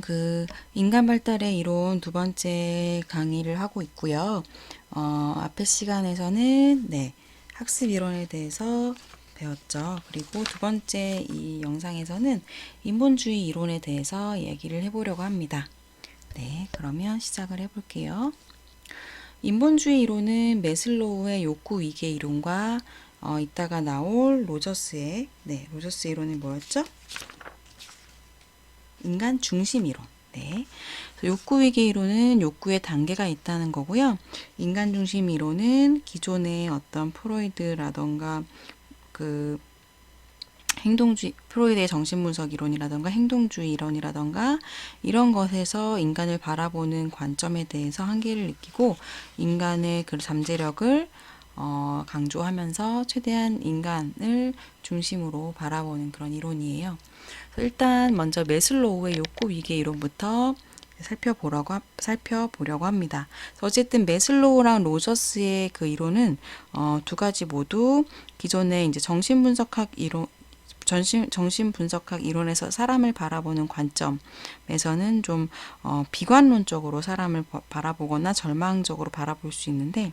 그 인간 발달의 이론 두 번째 강의를 하고 있고요. 어, 앞에 시간에서는 네, 학습 이론에 대해서 배웠죠. 그리고 두 번째 이 영상에서는 인본주의 이론에 대해서 얘기를 해보려고 합니다. 네, 그러면 시작을 해볼게요. 인본주의 이론은 메슬로우의 욕구 위계 이론과 어, 이따가 나올 로저스의 네, 로저스 이론이 뭐였죠? 인간 중심 이론. 네. 욕구 위계 이론은 욕구의 단계가 있다는 거고요. 인간 중심 이론은 기존의 어떤 프로이드라던가 그 행동주의 프로이드의 정신분석 이론이라던가 행동주의 이론이라던가 이런 것에서 인간을 바라보는 관점에 대해서 한계를 느끼고 인간의 그 잠재력을 어, 강조하면서 최대한 인간을 중심으로 바라보는 그런 이론이에요. 일단 먼저 메슬로우의 욕구 위계 이론부터 살펴보라고 살펴보려고 합니다. 어쨌든 메슬로우랑 로저스의 그 이론은 어, 두 가지 모두 기존의 이제 정신분석학 이론 전신, 정신분석학 이론에서 사람을 바라보는 관점에서는 좀 어, 비관론적으로 사람을 바라보거나 절망적으로 바라볼 수 있는데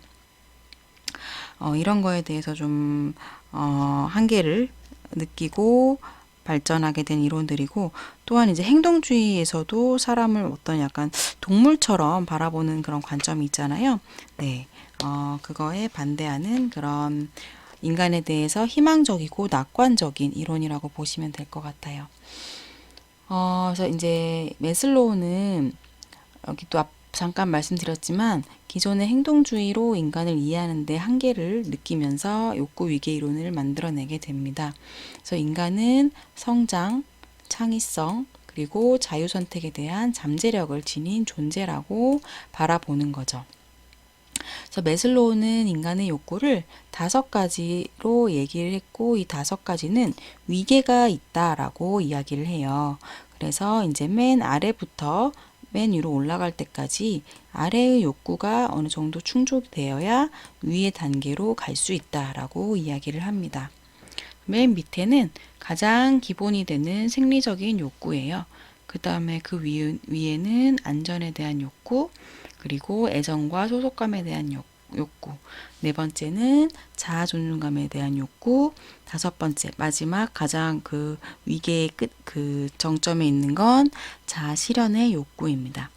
어, 이런 거에 대해서 좀 어, 한계를 느끼고 발전하게 된 이론들이고 또한 이제 행동주의에서도 사람을 어떤 약간 동물처럼 바라보는 그런 관점이 있잖아요. 네, 어, 그거에 반대하는 그런 인간에 대해서 희망적이고 낙관적인 이론이라고 보시면 될 것 같아요. 어, 그래서 이제 메슬로우는 여기 또 앞, 잠깐 말씀드렸지만 기존의 행동주의로 인간을 이해하는 데 한계를 느끼면서 욕구 위계 이론을 만들어내게 됩니다. 그래서 인간은 성장, 창의성, 그리고 자유 선택에 대한 잠재력을 지닌 존재라고 바라보는 거죠. 그래서 메슬로우는 인간의 욕구를 다섯 가지로 얘기를 했고 이 다섯 가지는 위계가 있다라고 이야기를 해요. 그래서 이제 맨 아래부터 맨 위로 올라갈 때까지 아래의 욕구가 어느 정도 충족되어야 위의 단계로 갈 수 있다라고 이야기를 합니다. 맨 밑에는 가장 기본이 되는 생리적인 욕구예요. 그 다음에 그 위, 위에는 안전에 대한 욕구, 그리고 애정과 소속감에 대한 욕, 욕구. 네 번째는 자아 존중감에 대한 욕구. 다섯 번째, 마지막 가장 그 위계의 끝, 그 정점에 있는 건 자아 실현의 욕구입니다.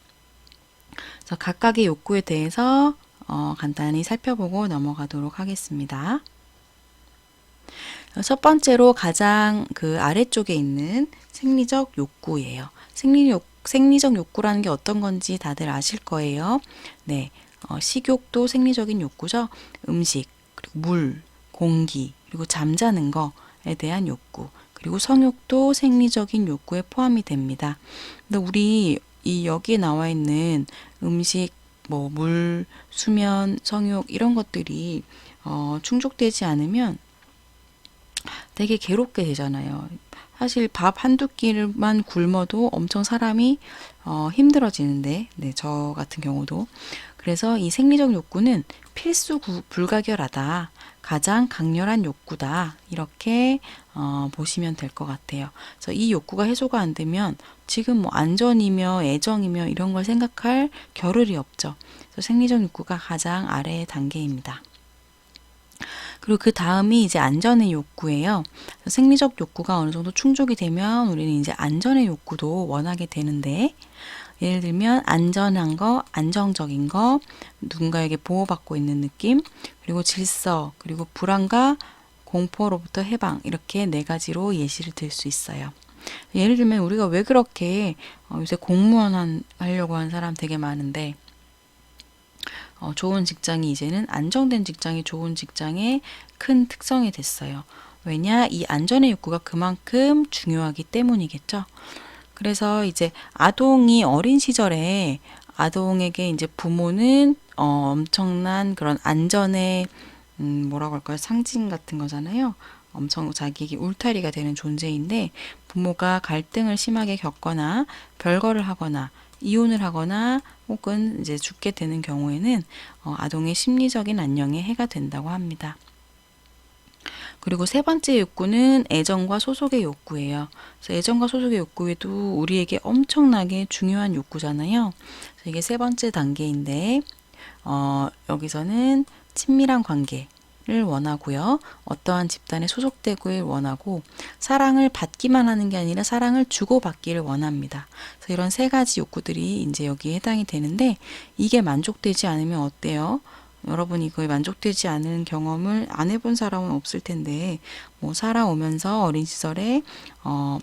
그래서 각각의 욕구에 대해서 어, 간단히 살펴보고 넘어가도록 하겠습니다. 첫 번째로 가장 그 아래쪽에 있는 생리적 욕구예요. 생리 욕, 생리적 욕구라는 게 어떤 건지 다들 아실 거예요. 네. 어, 식욕도 생리적인 욕구죠. 음식, 그리고 물, 공기, 그리고 잠자는 거에 대한 욕구, 그리고 성욕도 생리적인 욕구에 포함이 됩니다. 근데 우리 이 여기에 나와 있는 음식, 뭐 물, 수면, 성욕 이런 것들이 어, 충족되지 않으면 되게 괴롭게 되잖아요. 사실 밥 한두 끼만 굶어도 엄청 사람이 어, 힘들어지는데, 네, 저 같은 경우도. 그래서 이 생리적 욕구는 필수 구, 불가결하다. 가장 강렬한 욕구다. 이렇게 어, 보시면 될 것 같아요. 그래서 이 욕구가 해소가 안 되면 지금 뭐 안전이며 애정이며 이런 걸 생각할 겨를이 없죠. 그래서 생리적 욕구가 가장 아래의 단계입니다. 그리고 그 다음이 이제 안전의 욕구예요. 생리적 욕구가 어느 정도 충족이 되면 우리는 이제 안전의 욕구도 원하게 되는데, 예를 들면 안전한 거, 안정적인 거, 누군가에게 보호받고 있는 느낌, 그리고 질서, 그리고 불안과 공포로부터 해방, 이렇게 네 가지로 예시를 들 수 있어요. 예를 들면 우리가 왜 그렇게 어, 요새 공무원 하려고 하는 사람 되게 많은데, 어, 좋은 직장이 이제는 안정된 직장이 좋은 직장의 큰 특성이 됐어요. 왜냐? 이 안전의 욕구가 그만큼 중요하기 때문이겠죠. 그래서 이제 아동이 어린 시절에 아동에게 이제 부모는 어, 엄청난 그런 안전의 음, 뭐라고 할까요? 상징 같은 거잖아요. 엄청 자기에게 울타리가 되는 존재인데 부모가 갈등을 심하게 겪거나 별거를 하거나 이혼을 하거나 혹은 이제 죽게 되는 경우에는 어, 아동의 심리적인 안녕에 해가 된다고 합니다. 그리고 세 번째 욕구는 애정과 소속의 욕구예요. 그래서 애정과 소속의 욕구에도 우리에게 엄청나게 중요한 욕구잖아요. 그래서 이게 세 번째 단계인데, 어, 여기서는 친밀한 관계 를 원하고요. 어떠한 집단에 소속되길 원하고, 사랑을 받기만 하는 게 아니라 사랑을 주고받기를 원합니다. 그래서 이런 세 가지 욕구들이 이제 여기에 해당이 되는데, 이게 만족되지 않으면 어때요? 여러분 이 거에 만족되지 않은 경험을 안 해본 사람은 없을 텐데 뭐 살아오면서 어린 시절에 어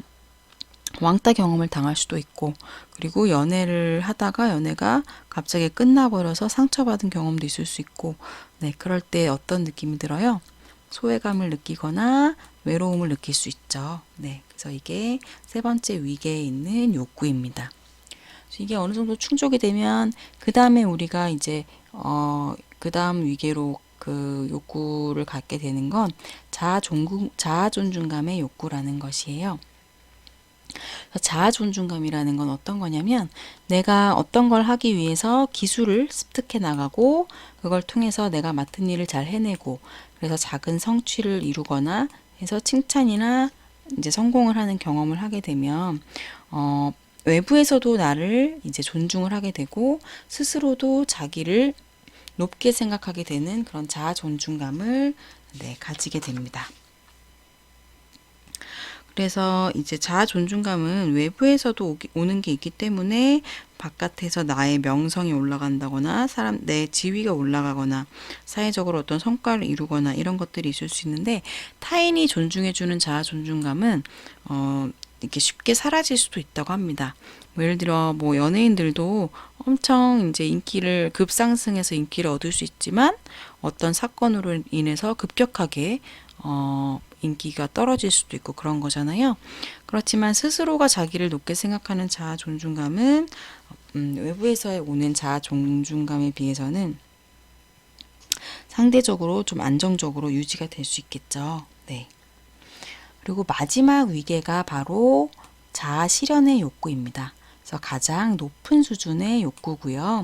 왕따 경험을 당할 수도 있고 그리고 연애를 하다가 연애가 갑자기 끝나버려서 상처받은 경험도 있을 수 있고 네 그럴 때 어떤 느낌이 들어요? 소외감을 느끼거나 외로움을 느낄 수 있죠. 네 그래서 이게 세 번째 위계에 있는 욕구입니다. 이게 어느 정도 충족이 되면 그 다음에 우리가 이제 어, 그 다음 위계로 그 욕구를 갖게 되는 건 자아 존중, 자아 존중감의 욕구라는 것이에요. 자아 존중감이라는 건 어떤 거냐면 내가 어떤 걸 하기 위해서 기술을 습득해 나가고 그걸 통해서 내가 맡은 일을 잘 해내고 그래서 작은 성취를 이루거나 해서 칭찬이나 이제 성공을 하는 경험을 하게 되면 어, 외부에서도 나를 이제 존중을 하게 되고 스스로도 자기를 높게 생각하게 되는 그런 자아 존중감을 네, 가지게 됩니다. 그래서 이제 자아 존중감은 외부에서도 오기, 오는 게 있기 때문에 바깥에서 나의 명성이 올라간다거나 사람 내 지위가 올라가거나 사회적으로 어떤 성과를 이루거나 이런 것들이 있을 수 있는데 타인이 존중해주는 자아 존중감은 어, 이렇게 쉽게 사라질 수도 있다고 합니다. 뭐 예를 들어 뭐 연예인들도 엄청 이제 인기를 급상승해서 인기를 얻을 수 있지만 어떤 사건으로 인해서 급격하게 어 인기가 떨어질 수도 있고 그런 거잖아요. 그렇지만 스스로가 자기를 높게 생각하는 자아 존중감은 음, 외부에서 오는 자아 존중감에 비해서는 상대적으로 좀 안정적으로 유지가 될 수 있겠죠. 네. 그리고 마지막 위계가 바로 자아 실현의 욕구입니다. 그래서 가장 높은 수준의 욕구고요.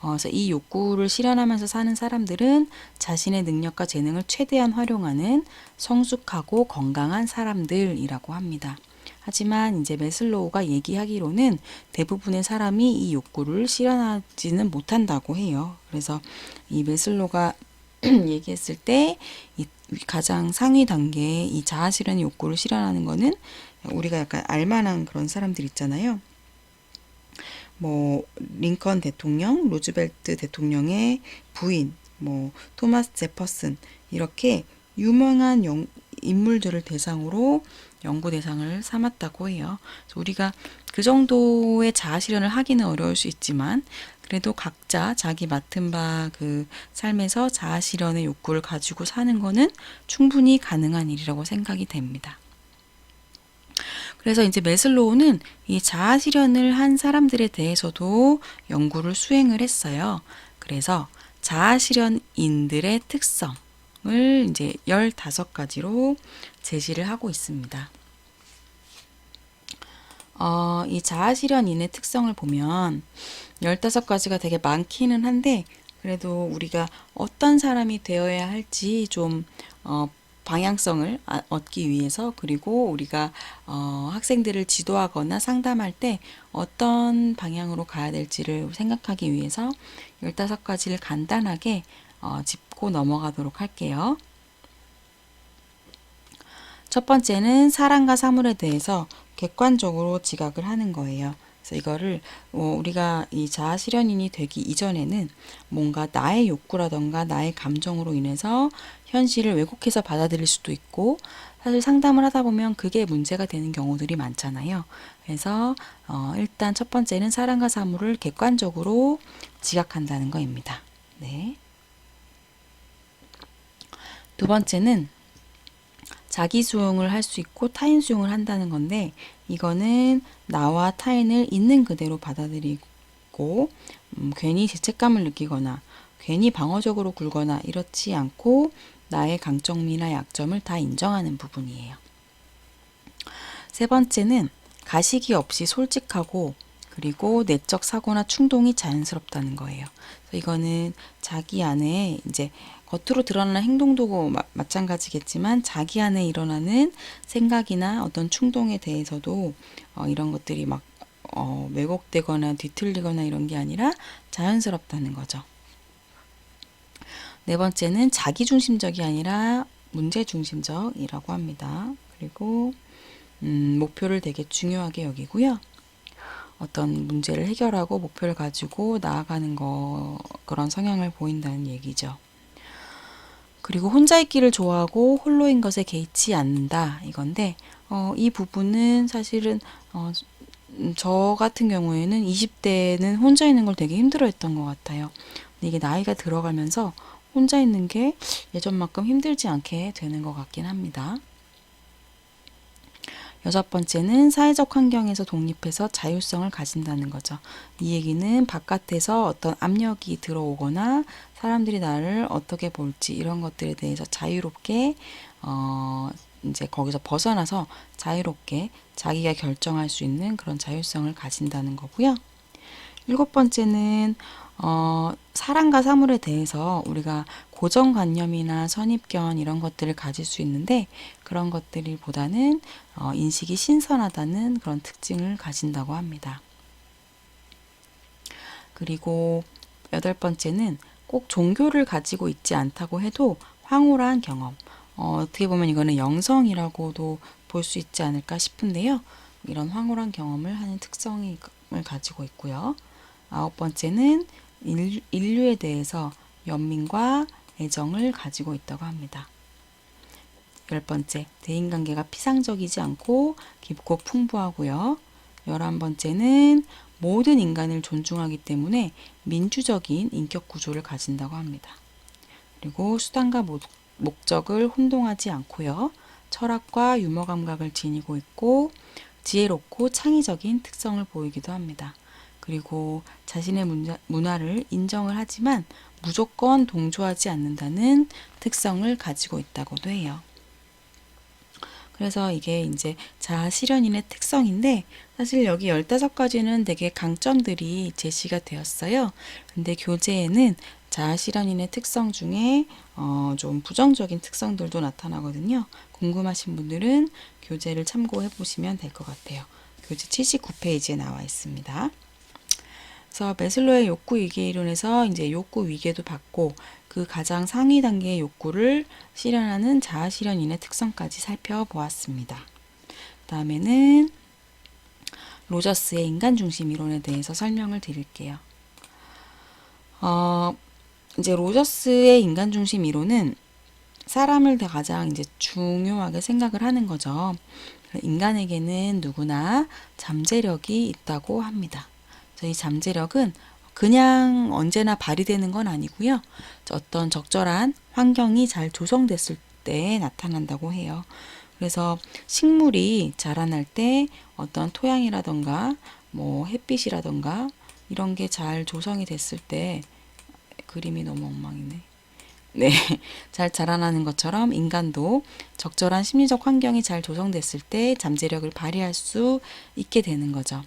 어, 그래서 이 욕구를 실현하면서 사는 사람들은 자신의 능력과 재능을 최대한 활용하는 성숙하고 건강한 사람들이라고 합니다. 하지만 이제 메슬로우가 얘기하기로는 대부분의 사람이 이 욕구를 실현하지는 못한다고 해요. 그래서 이 메슬로가 얘기했을 때 이 가장 상위 단계의 이 자아 실현 욕구를 실현하는 거는 우리가 약간 알만한 그런 사람들 있잖아요. 뭐 링컨 대통령, 로즈벨트 대통령의 부인, 뭐 토마스 제퍼슨 이렇게 유명한 영, 인물들을 대상으로 연구 대상을 삼았다고 해요. 우리가 그 정도의 자아 실현을 하기는 어려울 수 있지만 그래도 각자 자기 맡은 바 그 삶에서 자아 실현의 욕구를 가지고 사는 거는 충분히 가능한 일이라고 생각이 됩니다. 그래서 이제 메슬로우는 이 자아 실현을 한 사람들에 대해서도 연구를 수행을 했어요. 그래서 자아 실현인들의 특성을 이제 15가지로 제시를 하고 있습니다. 어, 이 자아 실현인의 특성을 보면 15가지가 되게 많기는 한데 그래도 우리가 어떤 사람이 되어야 할지 좀 어, 방향성을 아, 얻기 위해서 그리고 우리가 어, 학생들을 지도하거나 상담할 때 어떤 방향으로 가야 될지를 생각하기 위해서 15가지를 간단하게 어, 짚고 넘어가도록 할게요. 첫 번째는 사랑과 사물에 대해서 객관적으로 지각을 하는 거예요. 그래서 이거를 어, 우리가 이 자아 실현인이 되기 이전에는 뭔가 나의 욕구라던가 나의 감정으로 인해서 현실을 왜곡해서 받아들일 수도 있고 사실 상담을 하다 보면 그게 문제가 되는 경우들이 많잖아요. 그래서 어, 일단 첫 번째는 사랑과 사물을 객관적으로 지각한다는 거입니다. 네. 두 번째는 자기 수용을 할 수 있고 타인 수용을 한다는 건데 이거는 나와 타인을 있는 그대로 받아들이고 음, 괜히 죄책감을 느끼거나 괜히 방어적으로 굴거나 이렇지 않고 나의 강점이나 약점을 다 인정하는 부분이에요. 세 번째는 가식이 없이 솔직하고 그리고 내적 사고나 충동이 자연스럽다는 거예요. 이거는 자기 안에 이제 겉으로 드러나는 행동도 마, 마찬가지겠지만 자기 안에 일어나는 생각이나 어떤 충동에 대해서도 어, 이런 것들이 막 어, 왜곡되거나 뒤틀리거나 이런 게 아니라 자연스럽다는 거죠. 네 번째는 자기 중심적이 아니라 문제 중심적이라고 합니다. 그리고 음, 목표를 되게 중요하게 여기고요. 어떤 문제를 해결하고 목표를 가지고 나아가는 거 그런 성향을 보인다는 얘기죠. 그리고 혼자 있기를 좋아하고 홀로인 것에 개의치 않는다 이건데 어, 이 부분은 사실은 어, 음, 저 같은 경우에는 20대는 혼자 있는 걸 되게 힘들어했던 것 같아요. 근데 이게 나이가 들어가면서 혼자 있는 게 예전만큼 힘들지 않게 되는 것 같긴 합니다. 여섯 번째는 사회적 환경에서 독립해서 자율성을 가진다는 거죠. 이 얘기는 바깥에서 어떤 압력이 들어오거나 사람들이 나를 어떻게 볼지 이런 것들에 대해서 자유롭게 어 이제 거기서 벗어나서 자유롭게 자기가 결정할 수 있는 그런 자율성을 가진다는 거고요. 일곱 번째는 어, 사람과 사물에 대해서 우리가 고정관념이나 선입견 이런 것들을 가질 수 있는데 그런 것들보다는 어, 인식이 신선하다는 그런 특징을 가진다고 합니다. 그리고 여덟 번째는 꼭 종교를 가지고 있지 않다고 해도 황홀한 경험. 어, 어떻게 보면 이거는 영성이라고도 볼 수 있지 않을까 싶은데요. 이런 황홀한 경험을 하는 특성을 가지고 있고요. 아홉 번째는 인류, 인류에 대해서 연민과 애정을 가지고 있다고 합니다. 열 번째, 대인관계가 피상적이지 않고 깊고 풍부하고요. 열한 번째는 모든 인간을 존중하기 때문에 민주적인 인격 구조를 가진다고 합니다. 그리고 수단과 목, 목적을 혼동하지 않고요. 철학과 유머 감각을 지니고 있고 지혜롭고 창의적인 특성을 보이기도 합니다. 그리고 자신의 문자, 문화를 인정을 하지만 무조건 동조하지 않는다는 특성을 가지고 있다고도 해요. 그래서 이게 이제 자아 실현인의 특성인데 사실 여기 15가지는 되게 강점들이 제시가 되었어요. 근데 교재에는 자아 실현인의 특성 중에 어, 좀 부정적인 특성들도 나타나거든요. 궁금하신 분들은 교재를 참고해 보시면 될 것 같아요. 교재 79페이지에 나와 있습니다. 그래서 메슬로의 욕구 위기 이론에서 이제 욕구 위계도 받고 그 가장 상위 단계의 욕구를 실현하는 자아 실현인의 특성까지 살펴보았습니다. 다음에는 로저스의 인간 중심 이론에 대해서 설명을 드릴게요. 어, 이제 로저스의 인간 중심 이론은 사람을 가장 이제 중요하게 생각을 하는 거죠. 인간에게는 누구나 잠재력이 있다고 합니다. 이 잠재력은 그냥 언제나 발휘되는 건 아니고요. 어떤 적절한 환경이 잘 조성됐을 때 나타난다고 해요. 그래서 식물이 자라날 때 어떤 토양이라던가 뭐 햇빛이라던가 이런 게 잘 조성이 됐을 때 그림이 너무 엉망이네. 네, 잘 자라나는 것처럼 인간도 적절한 심리적 환경이 잘 조성됐을 때 잠재력을 발휘할 수 있게 되는 거죠.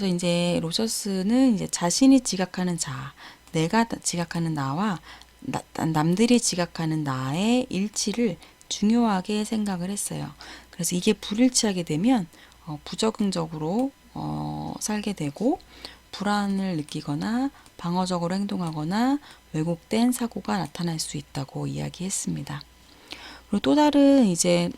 그래서 이제 로저스는 이제 자신이 지각하는 자, 내가 지각하는 나와 나, 남들이 지각하는 나의 일치를 중요하게 생각을 했어요. 그래서 이게 불일치하게 되면 어, 부적응적으로 어, 살게 되고 불안을 느끼거나 방어적으로 행동하거나 왜곡된 사고가 나타날 수 있다고 이야기했습니다. 그리고 또 다른 이제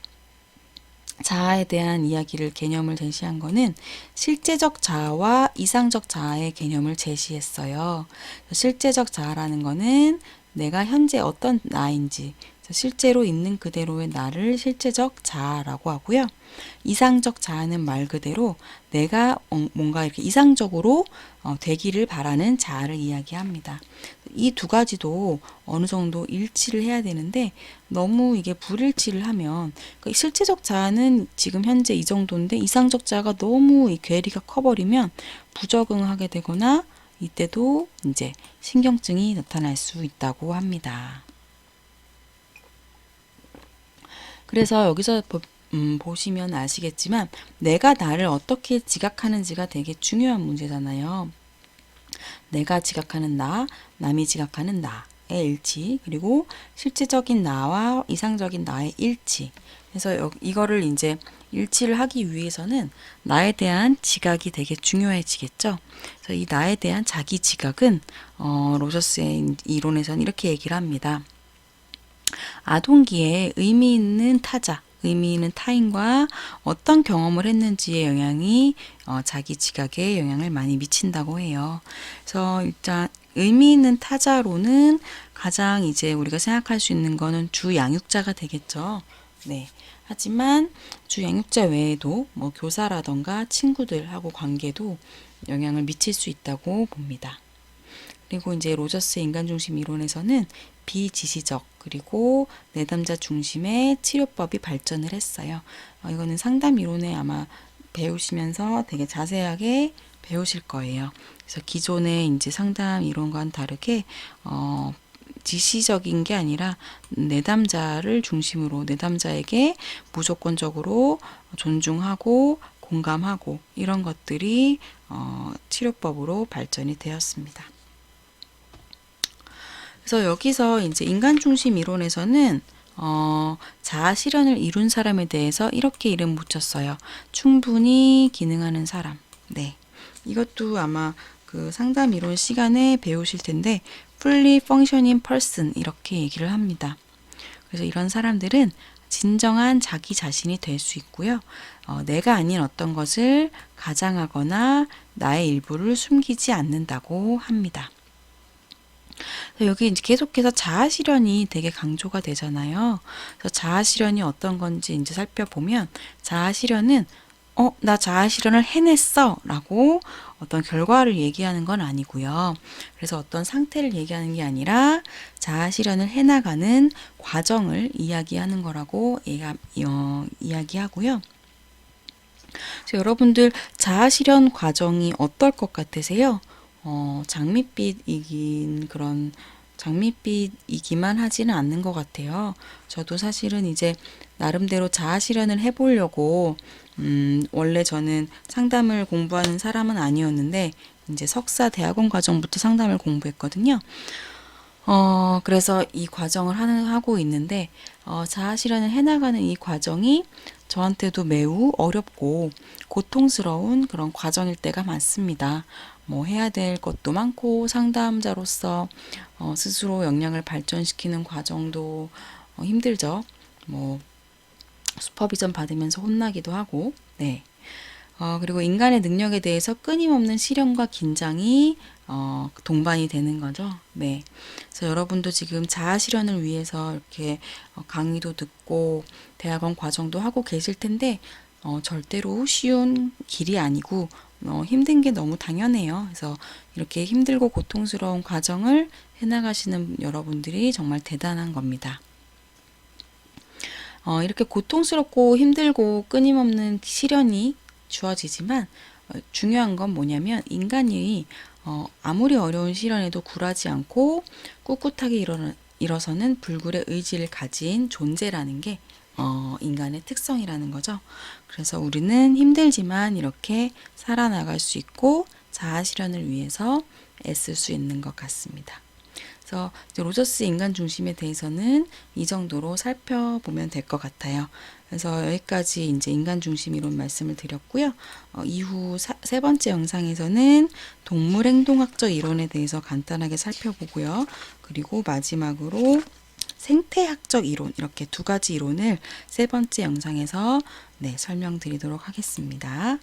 자아에 대한 이야기를 개념을 제시한 거는 실제적 자아와 이상적 자아의 개념을 제시했어요. 실제적 자아라는 거는 내가 현재 어떤 나인지 실제로 있는 그대로의 나를 실제적 자아라고 하고요. 이상적 자아는 말 그대로 내가 어, 뭔가 이렇게 이상적으로 어, 되기를 바라는 자아를 이야기합니다. 이 두 가지도 어느 정도 일치를 해야 되는데 너무 이게 불일치를 하면 그러니까 실제적 자아는 지금 현재 이 정도인데 이상적 자아가 너무 이 괴리가 커버리면 부적응하게 되거나 이때도 이제 신경증이 나타날 수 있다고 합니다. 그래서 여기서 음, 보시면 아시겠지만 내가 나를 어떻게 지각하는지가 되게 중요한 문제잖아요. 내가 지각하는 나, 남이 지각하는 나의 일치, 그리고 실제적인 나와 이상적인 나의 일치. 그래서 여- 이거를 이제 일치를 하기 위해서는 나에 대한 지각이 되게 중요해지겠죠. 그래서 이 나에 대한 자기 지각은 어, 로저스의 이론에서는 이렇게 얘기를 합니다. 아동기에 의미 있는 타자, 의미 있는 타인과 어떤 경험을 했는지의 영향이 어, 자기 지각에 영향을 많이 미친다고 해요. 그래서 일단 의미 있는 타자로는 가장 이제 우리가 생각할 수 있는 거는 주 양육자가 되겠죠. 네. 하지만 주 양육자 외에도 뭐 교사라던가 친구들하고 관계도 영향을 미칠 수 있다고 봅니다. 그리고 이제 로저스 인간 중심 이론에서는 비지시적 그리고 내담자 중심의 치료법이 발전을 했어요. 어, 이거는 상담 이론에 아마 배우시면서 되게 자세하게 배우실 거예요. 그래서 기존의 이제 상담 이론과는 다르게 어, 지시적인 게 아니라 내담자를 중심으로 내담자에게 무조건적으로 존중하고 공감하고 이런 것들이 어, 치료법으로 발전이 되었습니다. 그래서 여기서 이제 인간 중심 이론에서는 어, 자아 실현을 이룬 사람에 대해서 이렇게 이름 붙였어요. 충분히 기능하는 사람. 네. 이것도 아마 그 상담 이론 시간에 배우실 텐데 fully functioning person 이렇게 얘기를 합니다. 그래서 이런 사람들은 진정한 자기 자신이 될 수 있고요. 어, 내가 아닌 어떤 것을 가장하거나 나의 일부를 숨기지 않는다고 합니다. 여기 이제 계속해서 자아 실현이 되게 강조가 되잖아요. 그래서 자아 실현이 어떤 건지 이제 살펴보면 자아 실현은 어, 나 자아 실현을 해냈어 라고 어떤 결과를 얘기하는 건 아니고요. 그래서 어떤 상태를 얘기하는 게 아니라 자아 실현을 해나가는 과정을 이야기하는 거라고 얘가, 어, 이야기하고요. 여러분들 자아 실현 과정이 어떨 것 같으세요? 어, 장밋빛이긴 그런 장밋빛이기만 하지는 않는 것 같아요. 저도 사실은 이제 나름대로 자아 실현을 해보려고 음, 원래 저는 상담을 공부하는 사람은 아니었는데 이제 석사 대학원 과정부터 상담을 공부했거든요. 어, 그래서 이 과정을 하는, 하고 있는데, 어, 자아 실현을 해나가는 이 과정이 저한테도 매우 어렵고 고통스러운 그런 과정일 때가 많습니다. 뭐 해야 될 것도 많고 상담자로서 어, 스스로 역량을 발전시키는 과정도 어, 힘들죠. 뭐 슈퍼비전 받으면서 혼나기도 하고, 네. 어, 그리고 인간의 능력에 대해서 끊임없는 실현과 긴장이 어, 동반이 되는 거죠. 네. 그래서 여러분도 지금 자아 실현을 위해서 이렇게 어, 강의도 듣고 대학원 과정도 하고 계실 텐데 어, 절대로 쉬운 길이 아니고 어, 힘든 게 너무 당연해요. 그래서 이렇게 힘들고 고통스러운 과정을 해나가시는 여러분들이 정말 대단한 겁니다. 어, 이렇게 고통스럽고 힘들고 끊임없는 시련이 주어지지만 어, 중요한 건 뭐냐면 인간이 어, 아무리 어려운 시련에도 굴하지 않고 꿋꿋하게 일어, 일어서는 불굴의 의지를 가진 존재라는 게 어, 인간의 특성이라는 거죠. 그래서 우리는 힘들지만 이렇게 살아나갈 수 있고 자아 실현을 위해서 애쓸 수 있는 것 같습니다. 그래서 로저스 인간 중심에 대해서는 이 정도로 살펴보면 될 것 같아요. 그래서 여기까지 이제 인간 중심 이론 말씀을 드렸고요. 어, 이후 사, 세 번째 영상에서는 동물 행동학적 이론에 대해서 간단하게 살펴보고요. 그리고 마지막으로 생태학적 이론 이렇게 두 가지 이론을 세 번째 영상에서 네, 설명드리도록 하겠습니다.